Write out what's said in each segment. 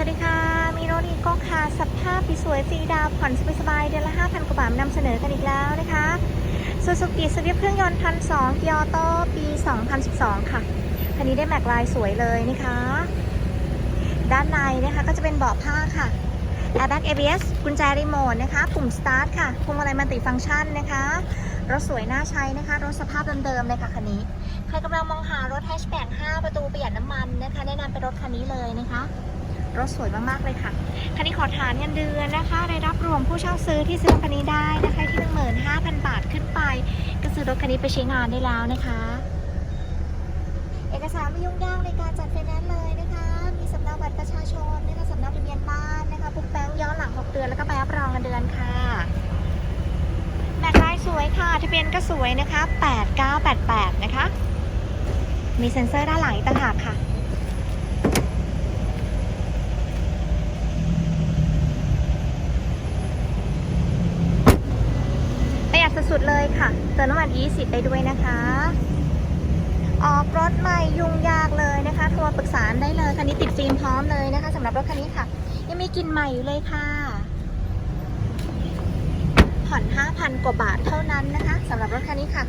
สวัสดีค่ะ มีรถอีก้ค่ะสภาพปีสวยฟรีดาวผ่อนสบายๆเดือนละ 5,000 กว่าบาทนำเสนอกันอีกแล้วนะคะซูซูกิสวิฟเครื่องยนต์พันสองกียร์ออโต้ปี 2012 ค่ะคันนี้ได้แม็กลายสวยเลยนะคะ ด้านในนะคะก็จะเป็นเบาะผ้าค่ะ Airbag ABS กุญแจรีโมทนะคะ ปุ่ม Start ค่ะพวงมาลัยมัลติฟังก์ชันนะคะรถสวยน่าใช้นะคะ รถสภาพเดิมๆเลยค่ะคันนี้ ใครกำลังมองหารถแฮชแบ็ก5ประตูประหยัดน้ำมันนะคะแนะนำเป็นรถคันนี้เลยนะคะ รถสวยมากๆเลยค่ะ คันนี้ขอฐานเงินเดือนนะคะรายรับรวมผู้เช่าซื้อที่ซื้อรถคันนี้ได้นะคะที่ 15,000 บาทขึ้นไป ก็ซื้อรถคันนี้ไปใช้งานได้แล้วนะคะ เอกสารไม่ยุ่งยากในการจัดไฟแนนซ์เลยนะคะ มีสำเนาบัตรประชาชนนะคะสำเนาทะเบียนบ้านนะคะปุ๊บแบงค์ย้อนหลัง 6 เดือนแล้วก็ใบรับรองเงินเดือนค่ะแม็กไลน์สวยค่ะทะเบียนก็สวยนะคะ 8988 นะคะ มีเซ็นเซอร์ด้านหลังอีกต่างหากค่ะ ประหยัด สุด ๆ เลยค่ะ เติมน้ำมัน20ได้ด้วยนะคะ ออกรถใหม่ยุ่งยากเลยนะคะ โทรปรึกษาได้เลย คันนี้ติดฟิล์มพร้อมเลยนะคะสำหรับรถคันนี้ค่ะ ยังมีกลิ่นใหม่อยู่เลยค่ะ ผ่อน 5,000 กว่าบาทเท่านั้นนะคะสำหรับรถคันนี้ค่ะ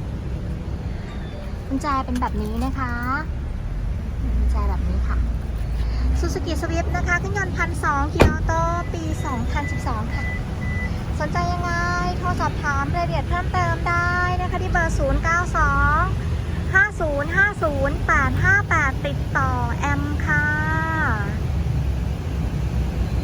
กุญแจเป็นแบบนี้นะคะกุญแจแบบนี้ค่ะ Suzuki Swift นะคะเครื่องยนต์พันสองกิโลโตปี 2012 ค่ะ สนใจยังไง โทรสอบถามรายละเอียดเพิ่มเติมได้นะคะที่เบอร์ 0 9 2 5 0 5 0 8 5 8 ติดต่อแอมค่ะ